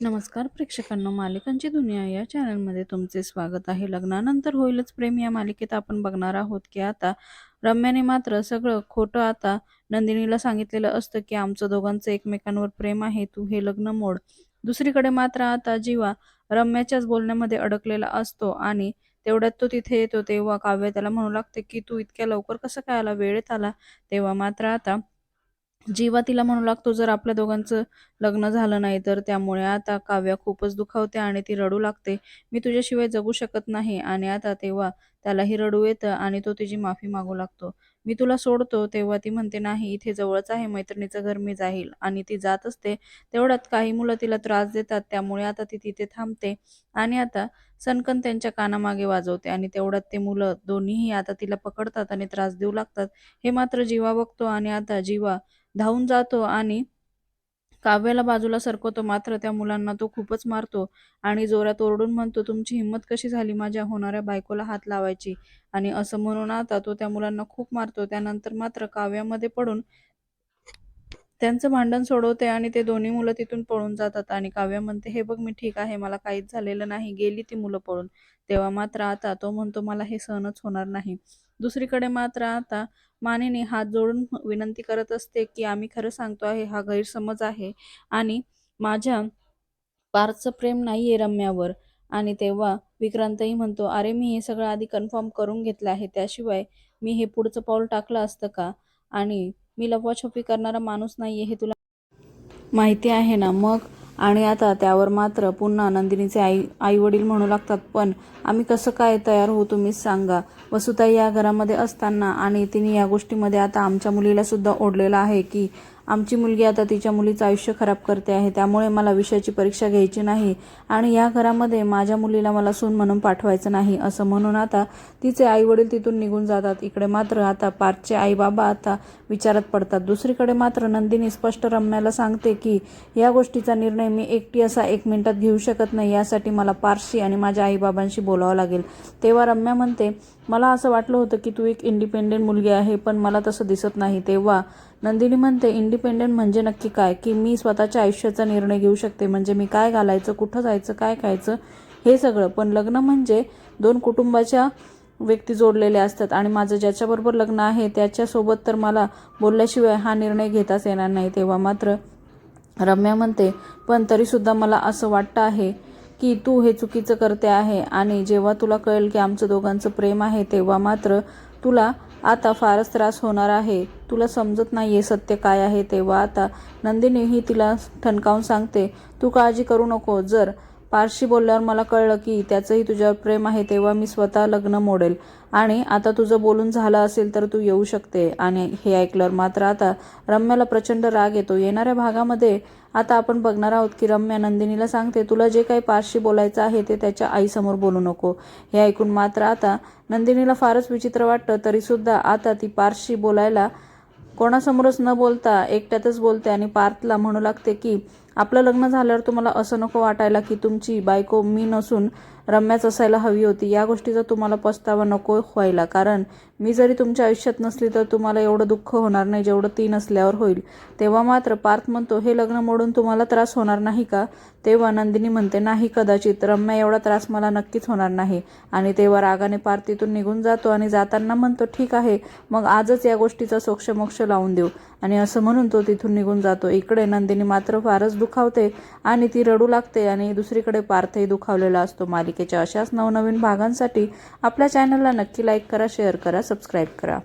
नमस्कार प्रेक्षकांनो मालिकांची दुनिया या चॅनलमध्ये तुमचे स्वागत आहे. लग्नानंतर होईलच प्रेम या मालिकेत आपण बघणार आहोत की आता रम्याने मात्र सगळं खोटं आता नंदिनीला सांगितलेलं असतं की आमचं दोघांचं एकमेकांवर प्रेम आहे तू हे लग्न मोड. दुसरीकडे मात्र आता जीवा रम्याच्याच बोलण्यामध्ये अडकलेला असतो आणि तेवढ्यात तो तिथे येतो तेव्हा काव्य त्याला म्हणू लागते की तू इतक्या लवकर कसं काय आला? वेळेत आला. तेव्हा मात्र आता जीवा तिला म्हणू लागतो जर आपल्या दोघांचं लग्न झालं नाही तर त्यामुळे आता काव्या खूपच दुखावते आणि ती रडू लागते. मी तुझ्याशिवाय जगू शकत नाही आणि आता तेव्हा त्यालाही रडू येतं आणि तो तिची माफी मागू लागतो. मी तुला सोडतो तेव्हा ती म्हणते नाही इथे जवळच आहे मैत्रिणीचं घर मी जाईल आणि ती जात असते. तेवढ्यात काही मुलं तिला त्रास देतात त्यामुळे आता ती तिथे थांबते आणि आता सनकन त्यांच्या कानामागे वाजवते आणि तेवढ्यात ते मुलं दोन्हीही आता तिला पकडतात आणि त्रास देऊ लागतात. हे मात्र जीवा बघतो आणि आता जीवा धावून जातो आणि काव्याला बाजूला सरकवतो. मात्र त्या मुलांना तो खूपच मारतो आणि जोरात ओरडून म्हणतो तुमची हिंमत कशी झाली माझ्या होणाऱ्या बायकोला हात लावायची? आणि असं म्हणून आता तो त्या मुलांना खूप मारतो. त्यानंतर मात्र काव्यामध्ये पडून त्यांचं भांडण सोडवते आणि ते दोन्ही मुलं तिथून पळून जातात आणि काव्य म्हणते हे बघ मी ठीक आहे मला काहीच झालेलं नाही गेली ती मुलं पळून. तेव्हा मात्र आता तो म्हणतो मला हे सहनच होणार नाही. दुसरीकडे मात्र आता मानेने हात जोडून विनंती करत असते की आम्ही खरं सांगतो आहे हा गैरसमज आहे आणि माझ्या पार्थचं प्रेम नाही आहे रम्यावर. आणि तेव्हा विक्रांतही म्हणतो अरे मी हे सगळं आधी कन्फर्म करून घेतलं आहे त्याशिवाय मी हे पुढचं पाऊल टाकलं असतं का? आणि मी लपवाछपी करणारा माणूस नाही आहे हे तुला माहिती आहे ना? मग? आणि आता त्यावर मात्र पुन्हा नंदिनीचे आई आई वडील म्हणू लागतात पण आम्ही कसं काय तयार होऊ तुम्हीच सांगा. वसुताई या घरामध्ये असताना आणि तिने या गोष्टीमध्ये आता आमच्या मुलीला सुद्धा ओढलेलं आहे की आमची मुलगी आता तिच्या मुलीचं आयुष्य खराब करते आहे त्यामुळे मला विषयाची परीक्षा घ्यायची नाही आणि या घरामध्ये माझ्या मुलीला मला सून म्हणून पाठवायचं नाही असं म्हणून आता तिचे आई वडील तिथून निघून जातात. इकडे मात्र आता पार्थचे आई बाबा आता विचारात पडतात. दुसरीकडे मात्र नंदिनी स्पष्ट रम्याला सांगते की या गोष्टीचा निर्णय मी एकटी असा एक मिनिटात घेऊ शकत नाही यासाठी मला पारशी आणि माझ्या आईबाबांशी बोलावं लागेल. तेव्हा रम्या म्हणते मला असं वाटलं होतं की तू एक इंडिपेंडेंट मुलगी आहे पण मला तसं दिसत नाही. तेव्हा नंदिनी म्हणते इंडिपेंडेंट म्हणजे नक्की काय? की मी स्वतःच्या आयुष्याचा निर्णय घेऊ शकते. म्हणजे मी काय घालायचं कुठं जायचं काय खायचं हे सगळं. पण लग्न म्हणजे दोन कुटुंबाच्या व्यक्ती जोडलेल्या असतात. आणि माझं ज्याच्याबरोबर लग्न आहे त्याच्यासोबत तर मला बोलल्याशिवाय हा निर्णय घेताच येणार नाही. तेव्हा मात्र रम्या म्हणते पण तरीसुद्धा मला असं वाटतं आहे की तू हे चुकीचं करते आहे. आणि जेव्हा तुला कळेल की आमचं दोघांचं प्रेम आहे तेव्हा मात्र तुला आता फारच त्रास होणार आहे. तुला समजत नाही आहे सत्य काय आहे तेव्हा. आता नंदिनीही तिला ठणकावून सांगते तू काळजी करू नको जर पारशी बोलल्यावर मला कळलं की त्याचंही तुझ्यावर प्रेम आहे तेव्हा मी स्वतः लग्न मोडेल. आणि आता तुझं बोलून झालं असेल तर तू येऊ शकते. आणि हे ऐकल्यावर मात्र आता रम्याला प्रचंड राग येतो. येणाऱ्या भागामध्ये आता आपण बघणार आहोत की रम्या नंदिनीला सांगते तुला जे काही पारशी बोलायचं आहे ते त्याच्या आईसमोर बोलू नको. हे ऐकून मात्र आता नंदिनीला फारच विचित्र वाटतं. तरीसुद्धा आता ती पारशी बोलायला कोणासमोरच न बोलता एकट्यातच बोलते आणि पार्थला म्हणू लागते की आपलं लग्न झाल्यावर तुम्हाला असं नको वाटायला की तुमची बायको मी नसून रम्याच असायला हवी होती. या गोष्टीचा तुम्हाला पस्तावा नको व्हायला. कारण मी जरी तुमच्या आयुष्यात नसली तर तुम्हाला एवढं दुःख होणार नाही जेवढं ती नसल्यावर होईल. तेव्हा मात्र पार्थ म्हणतो हे लग्न मोडून तुम्हाला त्रास होणार नाही का? तेव्हा नंदिनी म्हणते नाही कदाचित रम्या एवढा त्रास मला नक्कीच होणार नाही. आणि तेव्हा रागाने पार्थ तिथून निघून जातो आणि जाताना म्हणतो ठीक आहे मग आजच या गोष्टीचा सोक्षमोक्ष लावून देऊ. आणि असं म्हणून तो तिथून निघून जातो. इकडे नंदिनी मात्र फारच दुखावते आणि ती रडू लागते आणि दुसरीकडे पार्थही दुखावलेला असतो. मालिकेच्या अशाच नवनवीन भागांसाठी आपल्या चॅनलला नक्की लाईक करा शेअर करा सबस्क्राईब करा.